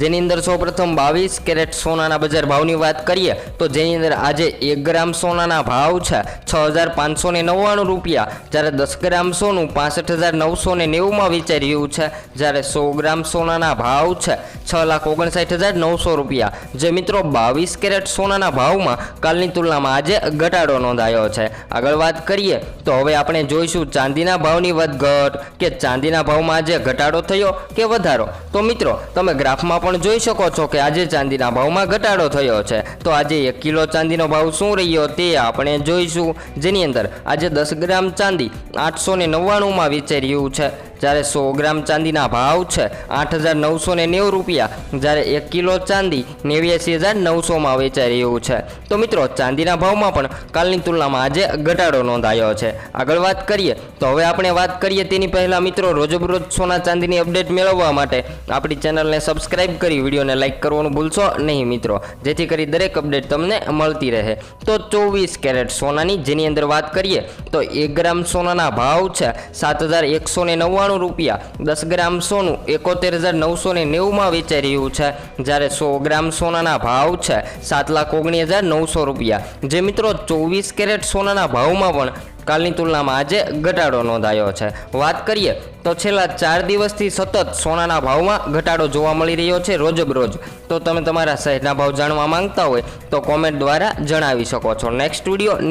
જેની અંદર સૌપ્રથમ બાવીસ કેરેટ સોનાના બજાર ભાવની વાત કરીએ, તો જેની અંદર આજે એક ગ્રામ સોનાના ભાવ છે છ હજાર પાંચસો નવ્વાણું રૂપિયા. જ્યારે દસ ગ્રામ સોનું પાસઠ હજાર નવસો ને નેવુંમાં વેચાઈ રહ્યું છે, જ્યારે સો ગ્રામ સોનાના ભાવ છે છ લાખ ઓગણસાઠ હજાર નવસો રૂપિયા. જે મિત્રો બાવીસ કેરેટ સોનાના ભાવમાં કાલની તુલનામાં આજે ઘટાડો નોંધાયો છે. આગળ વાત કરીએ, તો હવે આપણે જોઈશું ચાંદીના ભાવની વધઘટ, કે ચાંદીના ભાવમાં આજે ઘટાડો થયો કે વધારો? તો મિત્રો, તમે ગ્રાફમાં પણ જોઈ શકો છો કે આજે ચાંદીના ભાવમાં ઘટાડો થયો છે. તો આજે એક કિલો ચાંદીનો ભાવ શું રહ્યો તે આપણે જોઈશું. જેની અંદર આજે દસ ગ્રામ ચાંદી આઠસો ને નવ્વાણુંમાં વેચાઈ રહ્યું છે. જ્યારે સો ગ્રામ ચાંદીના ભાવ છે આઠ હજાર નવસો ને નેવું રૂપિયા, જ્યારે એક કિલો ચાંદી નેવ્યાસી હજાર નવસોમાં વેચાઈ રહ્યું છે. તો મિત્રો, ચાંદીના ભાવમાં પણ કાલની તુલનામાં આજે ઘટાડો નોંધાયો છે. આગળ વાત કરીએ, તો હવે આપણે વાત કરીએ તેની પહેલાં મિત્રો, રોજબરોજ સોના ચાંદીની અપડેટ મેળવવા માટે આપણી ચેનલને સબસ્ક્રાઈબ કરી, વિડીયોને લાઇક કરવાનું ભૂલશો નહીં મિત્રો. જેથી કરી દરેક અપડેટ તમને મળતી રહે. તો ચોવીસ કેરેટ સોનાની, જેની અંદર વાત કરીએ, તો એક ગ્રામ સોનાના ભાવ છે સાત હજાર એકસો ને નવ્વાણું રૂપિયા. દસ ગ્રામ સોનું એકોતેર હજાર નવસો ને નેવુંમાં વેચાઈ રહ્યું છે. જ્યારે સો ગ્રામ સોનાના ભાવ છે સાત લાખ ઓગણીસ હજાર નવસો રૂપિયા. જે મિત્રો ચોવીસ કેરેટ સોનાના ભાવમાં પણ કાલની તુલનામાં આજે ઘટાડો નોંધાયો છે. વાત કરીએ તો છેલ્લા ચાર દિવસથી સતત સોનાના ભાવમાં ઘટાડો જોવા મળી રહ્યો છે રોજબરોજ. તો તમે તમારા શહેરના ભાવ જાણવા માંગતા હોય તો કોમેન્ટ દ્વારા જણાવી શકો છો. Next video new